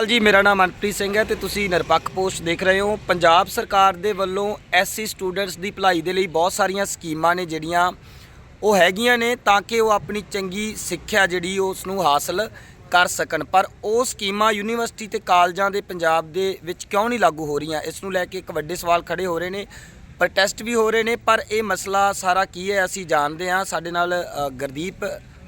ਹਾਲ ਜੀ ਮੇਰਾ ਨਾਮ ਮਨਪ੍ਰੀਤ ਸਿੰਘ ਹੈ ਤੇ ਤੁਸੀਂ ਨਿਰਪੱਖ ਪੋਸਟ ਦੇਖ ਰਹੇ ਹੋ। ਪੰਜਾਬ ਸਰਕਾਰ ਦੇ ਵੱਲੋਂ ਐਸਸੀ ਸਟੂਡੈਂਟਸ ਦੀ ਭਲਾਈ ਦੇ ਲਈ ਬਹੁਤ ਸਾਰੀਆਂ ਸਕੀਮਾਂ ਨੇ ਜਿਹੜੀਆਂ ਉਹ ਹੈਗੀਆਂ ਨੇ ਤਾਂ ਕਿ ਉਹ ਆਪਣੀ ਚੰਗੀ ਸਿੱਖਿਆ ਜਿਹੜੀ ਉਸ ਨੂੰ ਹਾਸਲ ਕਰ ਸਕਣ। ਪਰ ਉਹ ਸਕੀਮਾਂ ਯੂਨੀਵਰਸਿਟੀ ਤੇ ਕਾਲਜਾਂ ਦੇ ਪੰਜਾਬ ਦੇ ਵਿੱਚ ਕਿਉਂ ਨਹੀਂ ਲਾਗੂ ਹੋ ਰਹੀਆਂ? ਇਸ ਨੂੰ ਲੈ ਕੇ ਇੱਕ ਵੱਡੇ ਸਵਾਲ ਖੜੇ ਹੋ ਰਹੇ ਨੇ ਪ੍ਰੋਟੈਸਟ ਵੀ ਹੋ ਰਹੇ ਨੇ ਪਰ ਇਹ ਮਸਲਾ ਸਾਰਾ ਕੀ ਹੈ ਅਸੀਂ ਜਾਣਦੇ ਹਾਂ। ਸਾਡੇ ਨਾਲ ਅ, ਗੁਰਦੀਪ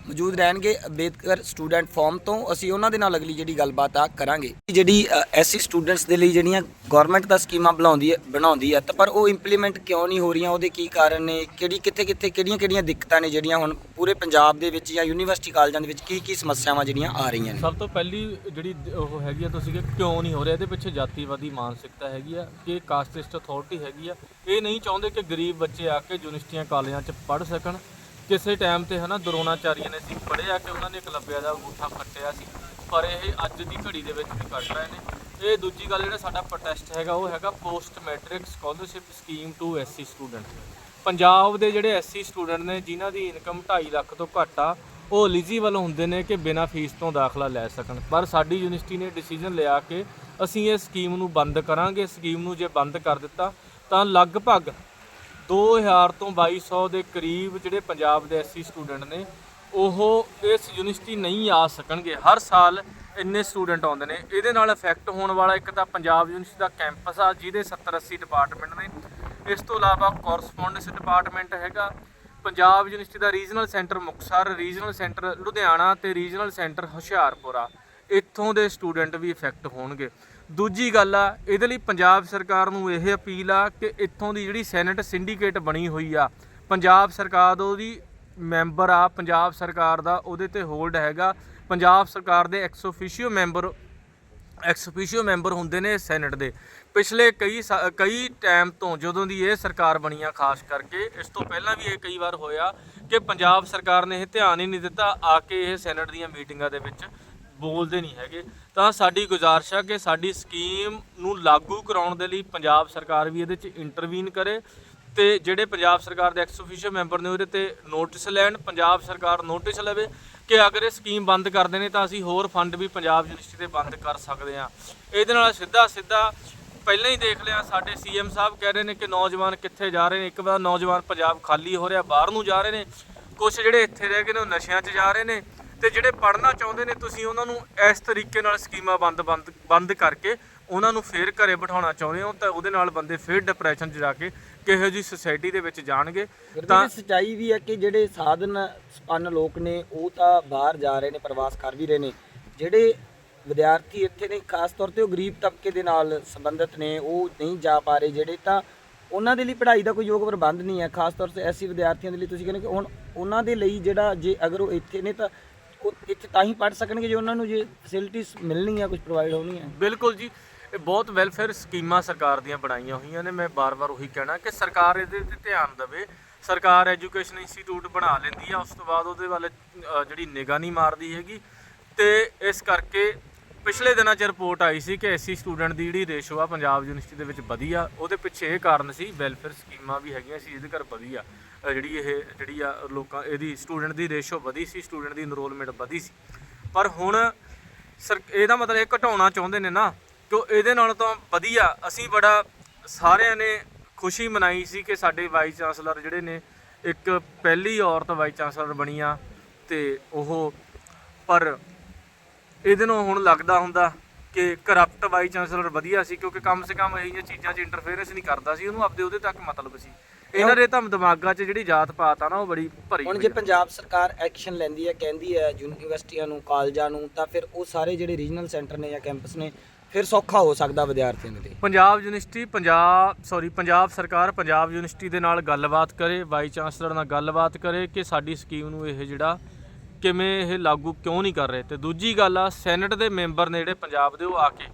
ਮੌਜੂਦ ਰਹਿਣਗੇ ਅੰਬੇਦਕਰ ਸਟੂਡੈਂਟ ਫੋਰਮ ਤੋਂ। ਅਸੀਂ ਉਹਨਾਂ ਦੇ ਨਾਲ ਅਗਲੀ ਜਿਹੜੀ ਗੱਲਬਾਤ ਆ ਕਰਾਂਗੇ। ਜਿਹੜੀ ਐਸਸੀ ਸਟੂਡੈਂਟਸ ਦੇ ਲਈ ਜਿਹੜੀਆਂ ਗਵਰਨਮੈਂਟ ਦਾ ਸਕੀਮਾਂ ਬਣਾਉਂਦੀ ਹੈ ਬਣਾਉਂਦੀ ਹੈ, ਤਾਂ ਪਰ ਉਹ ਇੰਪਲੀਮੈਂਟ ਕਿਉਂ ਨਹੀਂ ਹੋ ਰਹੀਆਂ? ਉਹਦੇ ਕੀ ਕਾਰਨ ਨੇ? ਕਿਹੜੀ, ਕਿੱਥੇ ਕਿੱਥੇ, ਕਿਹੜੀਆਂ ਕਿਹੜੀਆਂ ਦਿੱਕਤਾਂ ਨੇ ਜਿਹੜੀਆਂ ਹੁਣ ਪੂਰੇ ਪੰਜਾਬ ਦੇ ਵਿੱਚ ਜਾਂ ਯੂਨੀਵਰਸਿਟੀ ਕਾਲਜਾਂ ਦੇ ਵਿੱਚ ਕੀ ਕੀ ਸਮੱਸਿਆਵਾਂ ਜਿਹੜੀਆਂ ਆ ਰਹੀਆਂ ਨੇ? ਸਭ ਤੋਂ ਪਹਿਲੀ ਜਿਹੜੀ ਉਹ ਹੈਗੀ ਆ ਤੁਸੀਂ ਕਿ ਕਿਉਂ ਨਹੀਂ ਹੋ ਰਿਹਾ? ਇਹਦੇ ਪਿੱਛੇ ਜਾਤੀਵਾਦੀ ਮਾਨਸਿਕਤਾ ਹੈਗੀ ਆ, ਕਿ ਕਾਸਟਿਸਟ ਅਥਾਰਟੀ ਹੈਗੀ ਆ। ਇਹ ਨਹੀਂ ਚਾਹੁੰਦੇ ਕਿ ਗਰੀਬ ਬੱਚੇ ਆ ਕੇ ਯੂਨੀਵਰਸਿਟੀਆਂ, ਕਾਲਜਾਂ 'ਚ ਪੜ੍ਹ ਸਕਣ। ਕਿਸੇ ਟਾਈਮ ਤੇ ਹਨਾ ਦਰੋਣਾਚਾਰੀਆਂ ਨੇ ਸੀ ਪੜ੍ਹਿਆ ਕਿ ਉਹਨਾਂ ਨੇ ਇਕਲੱਬਿਆ ਦਾ ਅੰਗੂਠਾ ਫੱਟਿਆ ਸੀ। ਪਰ ਇਹ ਅੱਜ ਦੀ ਘੜੀ ਦੇ ਵਿੱਚ ਵੀ ਕੱਟ ਰਹੇ ਨੇ। ਇਹ ਦੂਜੀ ਗੱਲ ਜਿਹੜਾ ਸਾਡਾ ਪ੍ਰੋਟੈਸਟ ਹੈਗਾ, ਉਹ ਹੈਗਾ post matric scholarship scheme to SC student Punjab ਦੇ ਜਿਹੜੇ ਐਸਸੀ ਸਟੂਡੈਂਟ ਨੇ, ਜਿਨ੍ਹਾਂ ਦੀ ਇਨਕਮ 2.5 ਲੱਖ ਤੋਂ ਘੱਟ ਆ, ਉਹ ਐਲੀਜੀਬਲ ਹੁੰਦੇ ਨੇ ਕਿ ਬਿਨਾਂ ਫੀਸ ਤੋਂ ਦਾਖਲਾ ਲੈ ਸਕਣ। ਪਰ ਸਾਡੀ ਯੂਨੀਵਰਸਿਟੀ ਨੇ ਡਿਸੀਜਨ ਲਿਆ ਕਿ ਅਸੀਂ ਇਹ ਸਕੀਮ ਨੂੰ ਬੰਦ ਕਰਾਂਗੇ। ਸਕੀਮ ਨੂੰ ਜੇ ਬੰਦ ਕਰ ਦਿੱਤਾ, ਤਾਂ ਲਗਭਗ 2000 ਤੋਂ 2200 ਦੇ ਕਰੀਬ ਜਿਹੜੇ ਪੰਜਾਬ ਦੇ ਐਸਸੀ ਸਟੂਡੈਂਟ ਨੇ, ਉਹ ਇਸ ਯੂਨੀਵਰਸਿਟੀ ਨਹੀਂ ਆ ਸਕਣਗੇ। ਹਰ ਸਾਲ ਇੰਨੇ ਸਟੂਡੈਂਟ ਆਉਂਦੇ ਨੇ। ਇਹਦੇ ਨਾਲ ਇਫੈਕਟ ਹੋਣ ਵਾਲਾ ਇੱਕ ਤਾਂ ਪੰਜਾਬ ਯੂਨੀਵਰਸਿਟੀ ਦਾ ਕੈਂਪਸ ਆ, ਜਿਹਦੇ 70 80 ਡਿਪਾਰਟਮੈਂਟ ਨੇ। ਇਸ ਤੋਂ ਇਲਾਵਾ ਕੋਰਸਪੋਂਡੈਂਸ ਡਿਪਾਰਟਮੈਂਟ ਹੈਗਾ। ਪੰਜਾਬ ਯੂਨੀਵਰਸਿਟੀ ਦਾ regional centre Muktsar regional centre Ludhiana ਤੇ ਰੀਜਨਲ ਸੈਂਟਰ ਹੁਸ਼ਿਆਰਪੁਰ ਆ। ਇੱਥੋਂ ਦੇ ਸਟੂਡੈਂਟ ਵੀ ਇਫੈਕਟ ਹੋਣਗੇ। ਦੂਜੀ ਗੱਲ ਆ, ਇਹਦੇ ਲਈ ਪੰਜਾਬ ਸਰਕਾਰ ਨੂੰ ਇਹ ਅਪੀਲ ਆ ਕਿ ਇੱਥੋਂ ਦੀ ਜਿਹੜੀ ਸੈਨੇਟ ਸਿੰਡੀਕੇਟ ਬਣੀ ਹੋਈ ਆ, ਪੰਜਾਬ ਸਰਕਾਰ ਦਾ ਉਹਦੀ ਮੈਂਬਰ ਆ, ਪੰਜਾਬ ਸਰਕਾਰ ਦਾ ਉਹਦੇ ਤੇ ਹੋਲਡ ਹੈਗਾ। ਪੰਜਾਬ ਸਰਕਾਰ ਦੇ ex officio member ex member ਹੁੰਦੇ ਨੇ ਸੈਨੇਟ ਦੇ। ਪਿਛਲੇ ਕਈ ਸਾ- ਕਈ ਟਾਈਮ ਤੋਂ ਜਦੋਂ ਦੀ ਇਹ ਸਰਕਾਰ ਬਣੀ ਆ, ਖਾਸ ਕਰਕੇ, ਇਸ ਤੋਂ ਪਹਿਲਾਂ ਵੀ ਇਹ ਕਈ ਵਾਰ ਹੋਇਆ ਕਿ ਪੰਜਾਬ ਸਰਕਾਰ ਨੇ ਇਹ ਧਿਆਨ ਹੀ ਨਹੀਂ ਦਿੱਤਾ ਆ ਕੇ ਇਹ ਸੈਨੇਟ ਦੀਆਂ ਮੀਟਿੰਗਾਂ ਦੇ ਵਿੱਚ। ਬੋਲਦੇ ਨਹੀਂ ਹੈਗੇ। ਤਾਂ ਸਾਡੀ ਗੁਜ਼ਾਰਿਸ਼ ਆ ਕਿ ਸਾਡੀ ਸਕੀਮ ਨੂੰ ਲਾਗੂ ਕਰਾਉਣ ਦੇ ਲਈ ਪੰਜਾਬ ਸਰਕਾਰ ਵੀ ਇਹਦੇ 'ਚ ਇੰਟਰਵੀਨ ਕਰੇ ਤੇ ਜਿਹੜੇ ਪੰਜਾਬ ਸਰਕਾਰ ਦੇ ਐਕਸ ਅਫੀਸ਼ੀਅਲ ਮੈਂਬਰ ਨੇ ਉਹਦੇ ਤੇ ਨੋਟਿਸ ਲੈਣ, ਪੰਜਾਬ ਸਰਕਾਰ ਨੋਟਿਸ ਲਵੇ ਕਿ ਅਗਰ ਇਹ ਸਕੀਮ ਬੰਦ ਕਰਦੇ ਨੇ ਤਾਂ ਅਸੀਂ ਹੋਰ ਫੰਡ ਵੀ ਪੰਜਾਬ ਯੂਨੀਵਰਸਿਟੀ ਤੇ ਬੰਦ ਕਰ ਸਕਦੇ ਹਾਂ। ਇਹਦੇ ਨਾਲ ਸਿੱਧਾ ਸਿੱਧਾ ਪਹਿਲਾਂ ਹੀ ਦੇਖ ਲਿਆ, ਸਾਡੇ ਸੀਐਮ ਸਾਹਿਬ ਕਹਿ ਰਹੇ ਨੇ ਕਿ ਨੌਜਵਾਨ ਕਿੱਥੇ ਜਾ ਰਹੇ ਨੇ। ਇੱਕ ਵਾਰ ਨੌਜਵਾਨ ਪੰਜਾਬ ਖਾਲੀ ਹੋ ਰਿਹਾ, ਬਾਹਰ ਨੂੰ ਜਾ ਰਹੇ ਨੇ। ਕੁਝ ਜਿਹੜੇ ਇੱਥੇ ਰਹਿ ਗਏ ਨੇ, ਉਹ ਨਸ਼ਿਆਂ 'ਚ ਜਾ ਰਹੇ ਨੇ। ਤੇ ਜਿਹੜੇ ਪੜ੍ਹਨਾ ਚਾਹੁੰਦੇ ਨੇ ਤੁਸੀਂ ਉਹਨਾਂ ਨੂੰ ਇਸ ਤਰੀਕੇ ਨਾਲ ਸਕੀਮਾਂ ਬੰਦ ਬੰਦ ਬੰਦ ਕਰਕੇ ਉਹਨਾਂ ਨੂੰ ਫੇਰ ਘਰੇ ਬਿਠਾਉਣਾ ਚਾਹੁੰਦੇ ਹੋ ਤਾਂ ਉਹਦੇ ਨਾਲ ਬੰਦੇ ਫੇਰ ਡਿਪਰੈਸ਼ਨ 'ਚ ਜਾ ਕੇ ਕਿਹੋ ਜੀ ਸੁਸਾਇਟੀ ਦੇ ਵਿੱਚ ਜਾਣਗੇ। ਤਾਂ ਸਚਾਈ ਵੀ ਹੈ ਕਿ ਜਿਹੜੇ ਸਾਧਨ ਸੰਪੰਨ ਲੋਕ ਨੇ ਉਹ ਤਾਂ ਬਾਹਰ ਜਾ ਰਹੇ ਨੇ ਪ੍ਰਵਾਸ ਕਰ ਵੀ ਰਹੇ ਨੇ। ਜਿਹੜੇ ਵਿਦਿਆਰਥੀ ਇੱਥੇ ਨੇ ਖਾਸ ਤੌਰ ਤੇ ਉਹ ਗਰੀਬ ਤਬਕੇ ਦੇ ਨਾਲ ਸੰਬੰਧਿਤ ਨੇ ਉਹ ਨਹੀਂ ਜਾ ਪਾ ਰਹੇ ਜਿਹੜੇ ਤਾਂ ਉਹਨਾਂ ਦੇ ਲਈ ਪੜ੍ਹਾਈ ਦਾ ਕੋਈ ਯੋਗ ਪ੍ਰਬੰਧ ਨਹੀਂ ਹੈ। ਖਾਸ ਤੌਰ ਤੇ ਐਸੀ ਵਿਦਿਆਰਥੀਆਂ ਦੇ ਲਈ ਤੁਸੀਂ ਕਹਿੰਦੇ ਕਿ ਹੁਣ ਉਹਨਾਂ ਦੇ ਲਈ ਜਿਹੜਾ ਜੇ ਅਗਰ ਉਹ ਇੱਥੇ ਨੇ ਤਾਂ ਇੱਥੇ ਤਾਂ ਹੀ ਪੜ੍ਹ ਸਕਣਗੇ ਜੇ ਉਹਨਾਂ ਨੂੰ ਜੇ ਫੈਸਿਲਿਟੀਆਂ ਮਿਲਣਗੀਆਂ ਕੁਝ ਪ੍ਰੋਵਾਈਡ ਹੋਣਗੀਆਂ। ਬਿਲਕੁਲ ਜੀ, ਇਹ ਬਹੁਤ ਵੈਲਫੇਅਰ ਸਕੀਮਾਂ ਸਰਕਾਰ ਦੀਆਂ ਬਣਾਈਆਂ ਹੋਈਆਂ ਨੇ। ਮੈਂ ਬਾਰ-ਬਾਰ ਉਹੀ ਕਹਿਣਾ ਕਿ ਸਰਕਾਰ ਇਹਦੇ ਤੇ ਧਿਆਨ ਦੇਵੇ। ਸਰਕਾਰ ਐਜੂਕੇਸ਼ਨ ਇੰਸਟੀਚਿਊਟ ਬਣਾ ਲੈਂਦੀ ਆ, ਉਸ ਤੋਂ ਬਾਅਦ ਉਹਦੇ ਵੱਲ ਜਿਹੜੀ ਨਿਗਾਹ ਨਹੀਂ ਮਾਰਦੀ ਹੈਗੀ। ਤੇ ਇਸ ਕਰਕੇ ਪਿਛਲੇ ਦਿਨਾਂ 'ਚ ਰਿਪੋਰਟ ਆਈ ਸੀ ਕਿ ਐਸਸੀ ਸਟੂਡੈਂਟ ਦੀ ਜਿਹੜੀ ਰੇਸ਼ੋ ਆ ਪੰਜਾਬ ਯੂਨੀਵਰਸਿਟੀ ਦੇ ਵਿੱਚ ਵਧੀਆ। ਉਹਦੇ ਪਿੱਛੇ ਇਹ ਕਾਰਨ ਸੀ, ਵੈਲਫੇਅਰ ਸਕੀਮਾਂ ਵੀ ਹੈਗੀਆਂ ਸੀ ਜਿਹਦੇ ਕਰ ਵਧੀਆ। ਜਿਹੜੀ ਇਹ, ਜਿਹੜੀ ਆ ਲੋਕਾਂ, ਇਹਦੀ ਸਟੂਡੈਂਟ ਦੀ ਰੇਸ਼ੋ ਵਧੀ ਸੀ, ਸਟੂਡੈਂਟ ਦੀ ਇਨਰੋਲਮੈਂਟ ਵਧੀ ਸੀ। ਪਰ ਹੁਣ ਸਰ, ਇਹਦਾ ਮਤਲਬ ਇਹ ਘਟਾਉਣਾ ਚਾਹੁੰਦੇ ਨੇ ਨਾ, ਕਿ ਉਹ ਇਹਦੇ ਨਾਲ ਤਾਂ ਵਧੀਆ। ਅਸੀਂ ਬੜਾ, ਸਾਰਿਆਂ ਨੇ ਖੁਸ਼ੀ ਮਨਾਈ ਸੀ ਕਿ ਸਾਡੇ ਵਾਈਸ ਚਾਂਸਲਰ ਜਿਹੜੇ ਨੇ, ਇੱਕ ਪਹਿਲੀ ਔਰਤ ਵਾਈਸ ਚਾਂਸਲਰ ਬਣੀ ਆ ਤੇ ਉਹ, ਪਰ ਇਹਦੇ ਨੂੰ ਹੁਣ ਲੱਗਦਾ ਹੁੰਦਾ ਕਿ ਕਰਪਟ ਵਾਈਸ ਚਾਂਸਲਰ ਵਧੀਆ ਸੀ ਕਿਉਂਕਿ ਕਮ ਸੇ ਕਮ ਇਹ ਜਿਹੀਆਂ ਚੀਜ਼ਾਂ 'ਚ ਇੰਟਰਫੇਰੈਂਸ ਨਹੀਂ ਕਰਦਾ ਸੀ ਉਹਨੂੰ ਆਪਦੇ ਉਹਦੇ ਤੱਕ ਮਤਲਬ ਸੀ ਇਹਨਾਂ ਦੇ ਤਾਂ ਦਿਮਾਗਾਂ 'ਚ ਜਿਹੜੀ ਜਾਤ ਪਾਤ ਆ ਨਾ ਉਹ ਬੜੀ ਭਰੀ ਹੁਣ ਜੇ। ਪੰਜਾਬ ਸਰਕਾਰ ਐਕਸ਼ਨ ਲੈਂਦੀ ਹੈ ਕਹਿੰਦੀ ਹੈ ਯੂਨੀਵਰਸਿਟੀਆਂ ਨੂੰ ਕਾਲਜਾਂ ਨੂੰ ਤਾਂ ਫਿਰ ਉਹ ਸਾਰੇ ਜਿਹੜੇ ਰੀਜਨਲ ਸੈਂਟਰ ਨੇ ਜਾਂ ਕੈਂਪਸ ਨੇ ਫਿਰ ਸੌਖਾ ਹੋ ਸਕਦਾ ਵਿਦਿਆਰਥੀਆਂ ਦੇ ਲਈ ਪੰਜਾਬ ਯੂਨੀਵਰਸਿਟੀ ਪੰਜਾਬ ਸੌਰੀ ਪੰਜਾਬ ਸਰਕਾਰ ਪੰਜਾਬ ਯੂਨੀਵਰਸਿਟੀ ਦੇ ਨਾਲ ਗੱਲਬਾਤ ਕਰੇ ਵਾਈਸ ਚਾਂਸਲਰ ਨਾਲ ਗੱਲਬਾਤ ਕਰੇ ਕਿ ਸਾਡੀ ਸਕੀਮ ਨੂੰ ਇਹ ਜਿਹੜਾ ਕਿਵੇਂ ਇਹ ਲਾਗੂ ਕਿਉਂ ਨਹੀਂ ਕਰ ਰਹੇ? ਤੇ ਦੂਜੀ ਗੱਲ ਆ ਸੈਨੇਟ ਦੇ ਮੈਂਬਰ ਨੇ ਜਿਹੜੇ ਪੰਜਾਬ ਦੇ ਉਹ ਆ ਕੇ,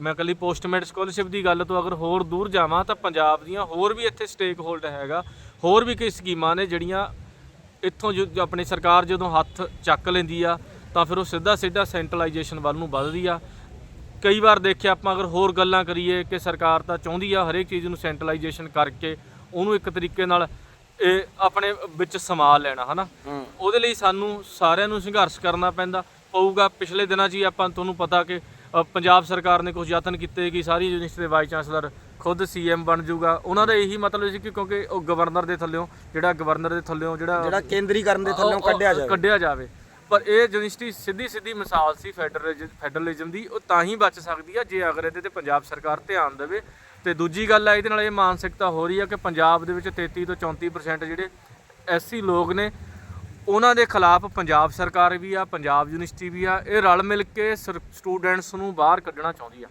ਮੈਂ ਕੱਲੀ ਪੋਸਟਮੈਟ ਸਕਾਲਰਸ਼ਿਪ ਦੀ ਗੱਲ ਤੋਂ ਅਗਰ ਹੋਰ ਦੂਰ ਜਾਵਾਂ, ਤਾਂ ਪੰਜਾਬ ਦੀਆਂ ਹੋਰ ਵੀ ਇੱਥੇ ਸਟੇਕ ਹੋਲਡ ਹੈਗਾ, ਹੋਰ ਵੀ ਕਈ ਸਕੀਮਾਂ ਨੇ ਜਿਹੜੀਆਂ ਇੱਥੋਂ ਜੋ ਆਪਣੀ ਸਰਕਾਰ ਜਦੋਂ ਹੱਥ ਚੱਕ ਲੈਂਦੀ ਆ, ਤਾਂ ਫਿਰ ਉਹ ਸਿੱਧਾ ਸਿੱਧਾ ਸੈਂਟਰਲਾਈਜੇਸ਼ਨ ਵੱਲ ਨੂੰ ਵੱਧਦੀ ਆ। ਕਈ ਵਾਰ ਦੇਖਿਆ ਆਪਾਂ ਅਗਰ ਹੋਰ ਗੱਲਾਂ ਕਰੀਏ ਕਿ ਸਰਕਾਰ ਤਾਂ ਚਾਹੁੰਦੀ ਆ ਹਰੇਕ ਚੀਜ਼ ਨੂੰ ਸੈਂਟਰਲਾਈਜੇਸ਼ਨ ਕਰਕੇ ਉਹਨੂੰ ਇੱਕ ਤਰੀਕੇ ਨਾਲ ਇਹ ਆਪਣੇ ਵਿੱਚ ਸਮਾ ਲੈਣਾ, ਹਨਾ? ਹੂੰ। ਉਹਦੇ ਲਈ ਸਾਨੂੰ ਸਾਰਿਆਂ ਨੂੰ ਸੰਘਰਸ਼ ਕਰਨਾ ਪੈਂਦਾ ਪਊਗਾ। ਪਿਛਲੇ ਦਿਨਾਂ 'ਚ ਹੀ ਆਪਾਂ ਤੁਹਾਨੂੰ ਪਤਾ ਕਿ ਪੰਜਾਬ ਸਰਕਾਰ ਨੇ ਕੁਝ ਯਤਨ ਕੀਤੇ ਕਿ ਸਾਰੀ ਯੂਨੀਵਰਸਿਟੀ ਦੇ ਵਾਈਸ ਚਾਂਸਲਰ ਖੁਦ ਸੀਐਮ ਬਣ ਜਾਊਗਾ। ਉਹਨਾਂ ਦਾ ਇਹੀ ਮਤਲਬ ਸੀ ਕਿ ਕਿਉਂਕਿ ਉਹ ਗਵਰਨਰ ਦੇ ਥੱਲਿਓਂ ਜਿਹੜਾ ਗਵਰਨਰ ਦੇ ਥੱਲਿਓਂ ਜਿਹੜਾ ਜਿਹੜਾ ਕੇਂਦਰੀਕਰਨ ਦੇ ਥੱਲੇੋਂ ਕੱਢਿਆ ਜਾਵੇ। ਕੱਢਿਆ ਜਾਵੇ। ਪਰ ਇਹ ਯੂਨੀਵਰਸਿਟੀ ਸਿੱਧੀ ਸਿੱਧੀ ਮਿਸਾਲ ਸੀ ਫੈਡਰਲਿਜ਼ਮ ਫੈਡਰਲਿਜ਼ਮ ਦੀ। ਉਹ ਤਾਂ ਹੀ ਬਚ ਸਕਦੀ ਆ ਜੇ ਅਗਰ ਇਹਦੇ ਤੇ ਪੰਜਾਬ ਸਰਕਾਰ ਧਿਆਨ ਦੇਵੇ। ਤੇ ਦੂਜੀ ਗੱਲ ਆ ਇਹਦੇ ਨਾਲ ਇਹ ਮਾਨਸਿਕਤਾ ਹੋ ਰਹੀ ਆ ਕਿ ਪੰਜਾਬ ਦੇ ਵਿੱਚ 33 ਤੋਂ 34% ਜਿਹੜੇ ਐਸਸੀ ਲੋਕ ਨੇ ਉਹਨਾਂ ਦੇ ਖਿਲਾਫ ਪੰਜਾਬ ਸਰਕਾਰ ਵੀ ਆ, ਪੰਜਾਬ ਯੂਨੀਵਰਸਿਟੀ ਵੀ ਆ, ਇਹ ਰਲ ਮਿਲ ਕੇ ਸਟੂਡੈਂਟਸ ਨੂੰ ਬਾਹਰ ਕੱਢਣਾ ਚਾਹੁੰਦੀ ਆ।